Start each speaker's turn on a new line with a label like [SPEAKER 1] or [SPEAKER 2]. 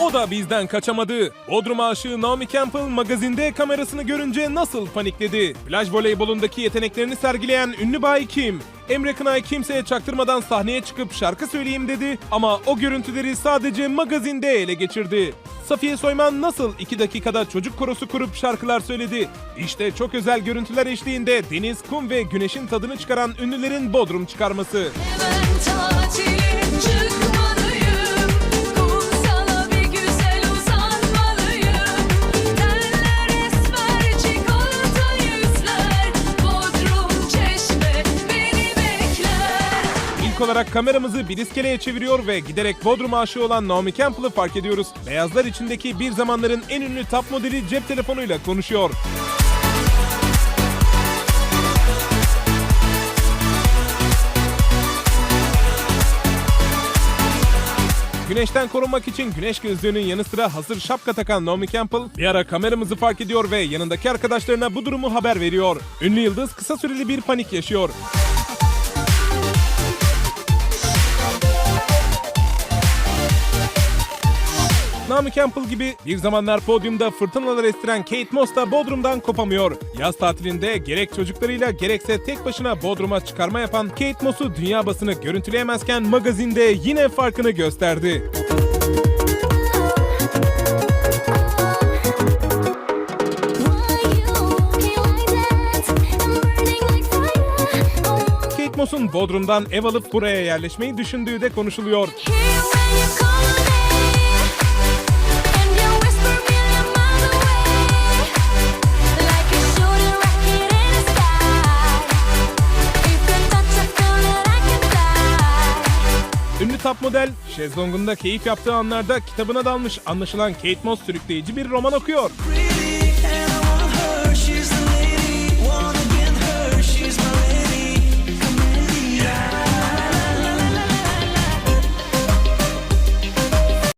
[SPEAKER 1] O da bizden kaçamadı. Bodrum aşığı Naomi Campbell magazinde kamerasını görünce nasıl panikledi? Plaj voleybolundaki yeteneklerini sergileyen ünlü bay Kim, Emre Kınay kimseye çaktırmadan sahneye çıkıp şarkı söyleyeyim dedi ama o görüntüleri sadece magazinde ele geçirdi. Safiye Soyman nasıl 2 dakikada çocuk korosu kurup şarkılar söyledi? İşte çok özel görüntüler eşliğinde deniz, kum ve güneşin tadını çıkaran ünlülerin Bodrum çıkarması.
[SPEAKER 2] Ben tatile
[SPEAKER 1] olarak kameramızı bir iskeleye çeviriyor ve giderek Bodrum aşığı olan Naomi Campbell'ı fark ediyoruz. Beyazlar içindeki bir zamanların en ünlü top modeli cep telefonuyla konuşuyor. Güneşten korunmak için güneş gözlüğünün yanı sıra hazır şapka takan Naomi Campbell bir ara kameramızı fark ediyor ve yanındaki arkadaşlarına bu durumu haber veriyor. Ünlü yıldız kısa süreli bir panik yaşıyor. Naomi Campbell gibi bir zamanlar podyumda fırtınalar estiren Kate Moss da Bodrum'dan kopamıyor. Yaz tatilinde gerek çocuklarıyla gerekse tek başına Bodrum'a çıkarma yapan Kate Moss'u dünya basını görüntüleyemezken magazinde yine farkını gösterdi. Kate Moss'un Bodrum'dan ev alıp buraya yerleşmeyi düşündüğü de konuşuluyor. Top model, şezlongunda keyif yaptığı anlarda kitabına dalmış anlaşılan Kate Moss sürükleyici bir roman okuyor.